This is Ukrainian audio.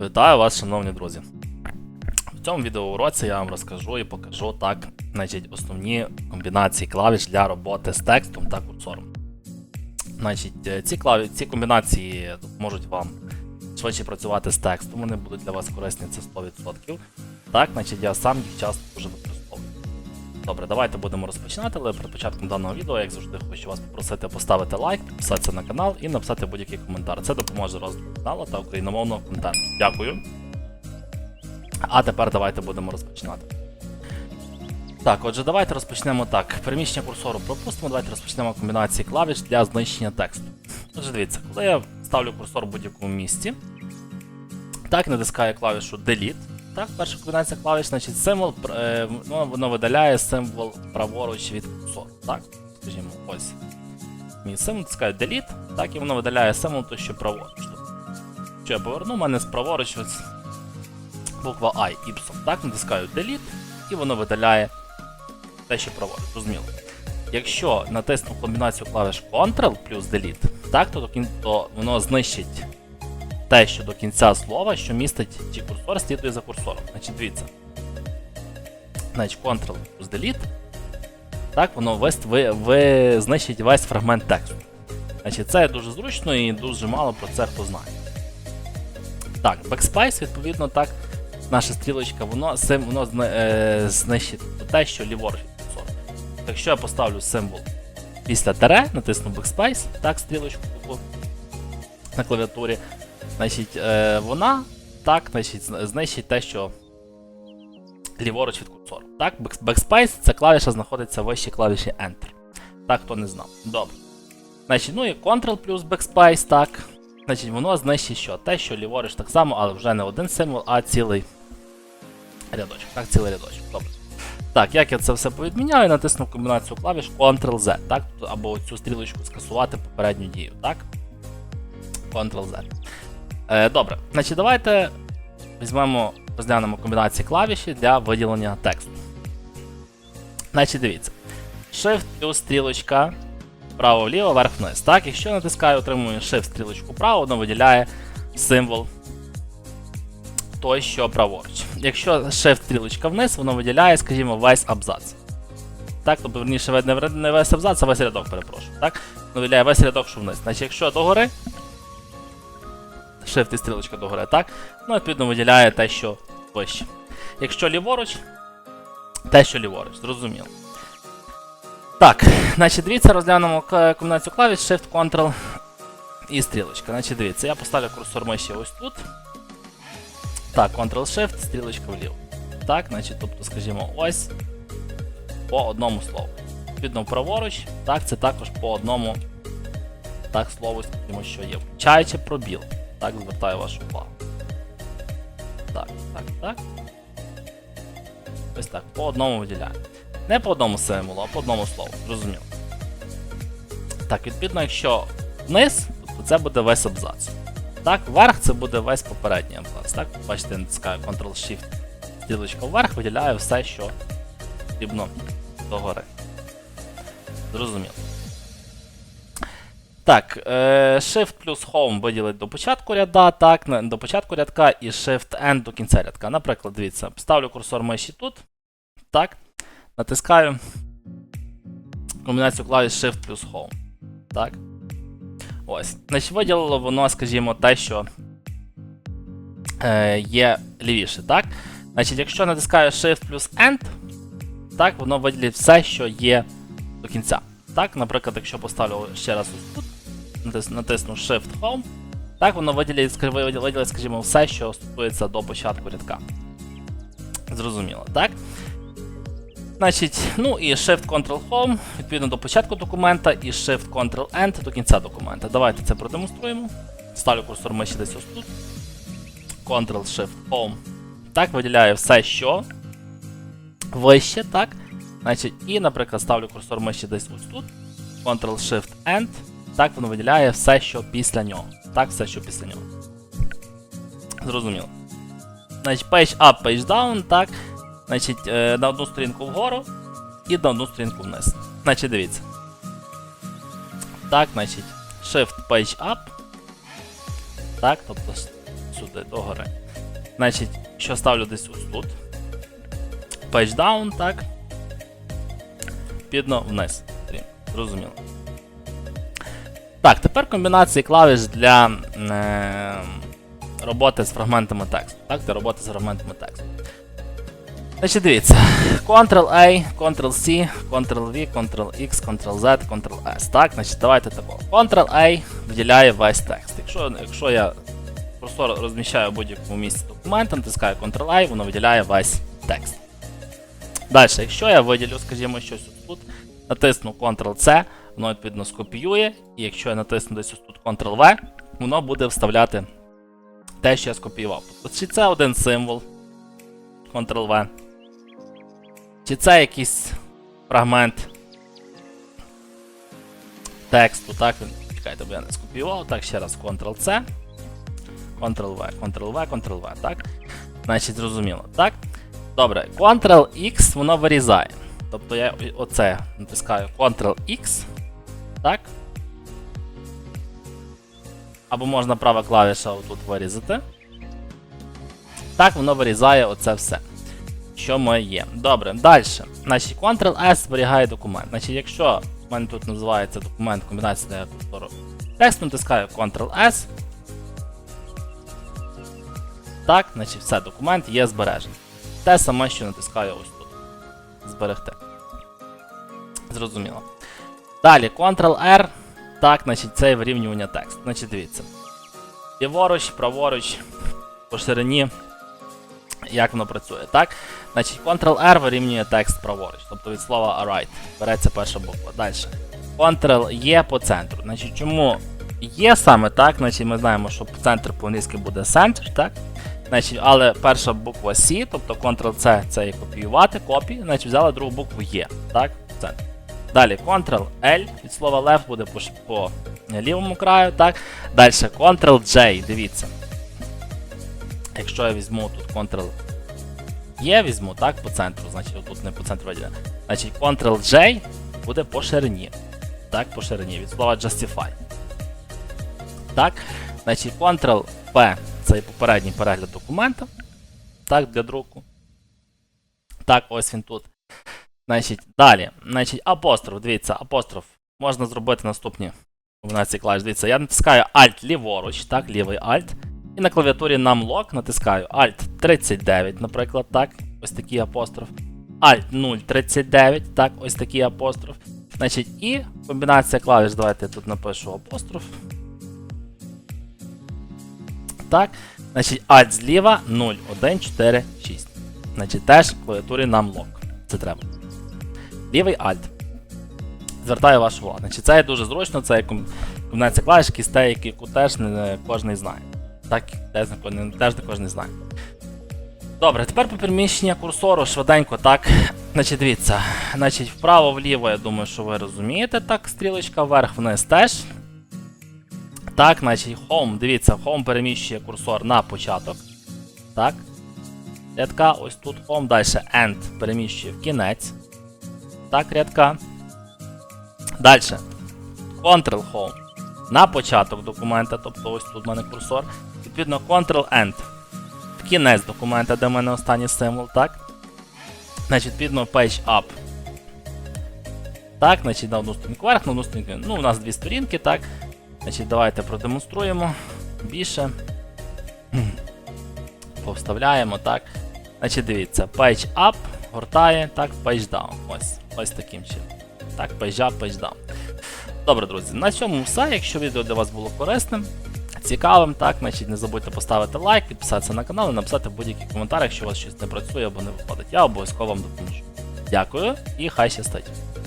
Вітаю вас, шановні друзі. В цьому відеоуроці я вам розкажу і покажу так, значить, основні комбінації клавіш для роботи з текстом та курсором. Значить, е, ці, клаві... ці комбінації допоможуть вам швидше працювати з текстом, вони будуть для вас корисні, це 100%. Так, значить, я сам їх часто дуже використовую. Добре, давайте будемо розпочинати, але перед початком даного відео, як завжди, хочу вас попросити поставити лайк, підписатися на канал і написати будь-який коментар. Це допоможе розвитку каналу та україномовного контенту. Дякую. А тепер давайте будемо розпочинати. Так, отже, давайте розпочнемо так. Переміщення курсору пропустимо, давайте розпочнемо комбінації клавіш для знищення тексту. Отже, дивіться, коли я ставлю курсор в будь-якому місці, так, натискаю клавішу Delete. Так, перша комбінація клавіш, значить символ, е, ну, воно видаляє символ праворуч від курсору. Так, скажімо, ось. Мій символ натискаю Delete, так, і воно видаляє символ, то що праворуч. Що я поверну, у мене справоруч ось буква I, Y. Так, натискаю Delete, і воно видаляє те, що праворуч. Зрозуміло. Якщо натисну комбінацію клавіш Ctrl плюс Delete, так, то, то воно знищить те, що до кінця слова, що містить чи курсор, слідує за курсором. Значить, дивіться. Значить, Ctrl Delete. Так, воно весь, ви, ви знищить весь фрагмент тексту. Значить, це дуже зручно і дуже мало про це хто знає. Так, Backspace, відповідно, так, наша стрілочка, воно, сим, воно е, знищить те, що ліворуч від курсора. Якщо я поставлю символ після тире, натисну Backspace, так, стрілочку на клавіатурі, значить, е, вона так, значить, знищить те, що ліворуч від курсора. Так, Back- Backspace це клавіша знаходиться вище клавіші Enter. Так, хто не знав. Добре. Значить, ну і Ctrl плюс Backspace, так. Значить, воно знищить що? Те, що ліворуч так само, але вже не один символ, а цілий рядочок. Так, цілий рядочок. Добре. Так, як я це все повідміняю, натисну комбінацію клавіш Ctrl-Z, так? Або цю стрілочку скасувати попередню дію, так? Ctrl-Z. Е, добре, значить, давайте візьмемо, розглянемо комбінації клавіші для виділення тексту. Значить, дивіться. Shift плюс стрілочка вправо-вліво, вверх-вниз. Так, якщо натискаю, отримую Shift стрілочку вправо, воно виділяє символ той, що праворуч. Якщо Shift стрілочка вниз, воно виділяє, скажімо, весь абзац. Так, тобто, верніше, не весь абзац, а весь рядок, перепрошую. Так? Виділяє весь рядок, що вниз. Значить, якщо догори, Shift і стрілочка догори, так? Ну, відповідно, виділяє те, що вище. Якщо ліворуч, те, що ліворуч, зрозуміло. Так, значить, дивіться, розглянемо комбінацію клавіш Shift, Ctrl і стрілочка. Значить, дивіться, я поставлю курсор миші ось тут. Так, Ctrl-Shift, стрілочка вліво. Так, значить, тобто, скажімо, ось по одному слову. Відповідно, праворуч, так, це також по одному так слову, скажімо, що є. Включаючи пробіл. Так, звертаю вашу увагу. Так, так, так. Ось так, по одному виділяю. Не по одному символу, а по одному слову. Зрозуміло. Так, відповідно, якщо вниз, то це буде весь абзац. Так, вверх це буде весь попередній абзац. Так, бачите, натискаю Ctrl-Shift, стрілочка вверх, виділяю все, що потрібно догори. Зрозуміло. Так, е, Shift плюс Home виділить до початку ряда, так, до початку рядка і Shift N до кінця рядка. Наприклад, дивіться, ставлю курсор миші тут. Так. Натискаю комбінацію клавіш Shift плюс Home. Так. Ось. Значить, виділило воно, скажімо, те, що е, є лівіше, так? Значить, якщо натискаю Shift плюс End, так, воно виділить все, що є до кінця. Так, наприклад, якщо поставлю ще раз тут, натис- натисну Shift Home, так, воно виділить, виділить, скажімо, все, що стосується до початку рядка. Зрозуміло, так? Значить, ну і Shift Ctrl Home, відповідно до початку документа, і Shift Ctrl End до кінця документа. Давайте це продемонструємо. Ставлю курсор миші десь ось тут. Ctrl Shift Home. Так, виділяю все, що вище, так. Значить, і, наприклад, ставлю курсор миші десь ось тут. Ctrl Shift End. Так, воно виділяє все, що після нього. Так, все, що після нього. Зрозуміло. Значить, page up, page down, так. Значить, е, на одну сторінку вгору і на одну сторінку вниз. Значить, дивіться. Так, значить, Shift Page Up. Так, тобто сюди, догори. Значить, що ставлю десь ось тут. Page down, так. Підно вниз. Зрозуміло. Так, тепер комбінації клавіш для е, роботи з фрагментами тексту. Так, для роботи з фрагментами тексту. Значить, дивіться. Ctrl-A, Ctrl-C, Ctrl-V, Ctrl-X, Ctrl-Z, Ctrl-S. Так, значить, давайте такого. Ctrl-A виділяє весь текст. Якщо, якщо я курсор розміщаю будь-якому місці документа, натискаю Ctrl-A, воно виділяє весь текст. Далі, якщо я виділю, скажімо, щось ось тут, натисну Ctrl-C, воно відповідно скопіює, і якщо я натисну десь тут Ctrl-V, воно буде вставляти те, що я скопіював. Чи це один символ Ctrl-V, чи це якийсь фрагмент тексту, так? Чекайте, бо я не скопіював. Так, ще раз Ctrl-C, Ctrl-V, Ctrl-V, Ctrl-V, так? Значить, зрозуміло, так? Добре, Ctrl-X воно вирізає. Тобто я оце натискаю Ctrl-X, так? Або можна права клавіша отут вирізати. Так, воно вирізає оце все. Що моє. Добре, далі. Значить, Ctrl-S зберігає документ. Значить, якщо в мене тут називається документ комбінація курсору тексту, натискаю Ctrl-S. Так, значить, все, документ є збережений. Те саме, що натискаю ось. Зберегти. Зрозуміло. Далі, Ctrl-R. Так, значить, це вирівнювання тексту. Значить, дивіться. Ліворуч, праворуч, по ширині. Як воно працює, так? Значить, Ctrl-R вирівнює текст праворуч, тобто від слова right. Береться перша буква. Далі. Ctrl-E по центру. Значить, чому є саме так? Значить, ми знаємо, що центр по-англійськи буде center, так? Значить, але перша буква C, тобто Ctrl-C це і копіювати, копі, значить взяли другу букву Е, так? Центр. Далі Ctrl-L від слова left буде по, по лівому краю, так? Далі Ctrl-J, дивіться. Якщо я візьму тут Ctrl Є, візьму, так, по центру, значить отут не по центру виділено. Значить Ctrl-J буде по ширині. Так, по ширині від слова justify. Так, значить Ctrl-P це попередній перегляд документа. Так, для друку. Так, ось він тут. Значить, далі. Значить, апостроф, дивіться, апостроф. Можна зробити наступні комбінації клавіш. Дивіться, я натискаю Alt ліворуч, так, лівий Alt. І на клавіатурі Numlock натискаю Alt 39, наприклад, так, ось такий апостроф. Alt 039, так, ось такий апостроф. Значить, і комбінація клавіш, давайте я тут напишу апостроф. Так, значить, Alt зліва 0, 1, 4, 6. Значить, теж в клавіатурі Numlock. Це треба. Лівий Alt. Звертаю вашу увагу. Значить, це є дуже зручно, це є ком- комбінація клавіш, якісь те, яку теж не кожен знає. Так, теж не, теж не кожен знає. Добре, тепер по переміщення курсору швиденько, так. Значить, дивіться. Значить, вправо-вліво, я думаю, що ви розумієте, так, стрілочка вверх-вниз теж. Так, значить, Home, дивіться, Home переміщує курсор на початок. Так. Рядка, ось тут Home, далі End переміщує в кінець. Так, рядка. Далі. Ctrl Home на початок документа, тобто ось тут в мене курсор. Відповідно, Ctrl-End в кінець документа, де в мене останній символ, так? Значить, відповідно, Page Up. Так, значить, на одну сторінку вверх, на одну сторінку. Ну, у нас дві сторінки, так. Значить, давайте продемонструємо більше. Повставляємо, так. Значить, дивіться, Page Up гортає, так, Page Down. Ось, ось таким чином. Так, Page Up, Page Down. Добре, друзі, на цьому все. Якщо відео для вас було корисним, цікавим, так, значить не забудьте поставити лайк, підписатися на канал і написати будь-який коментар, якщо у вас щось не працює або не виходить. Я обов'язково вам допоможу. Дякую і хай щастить.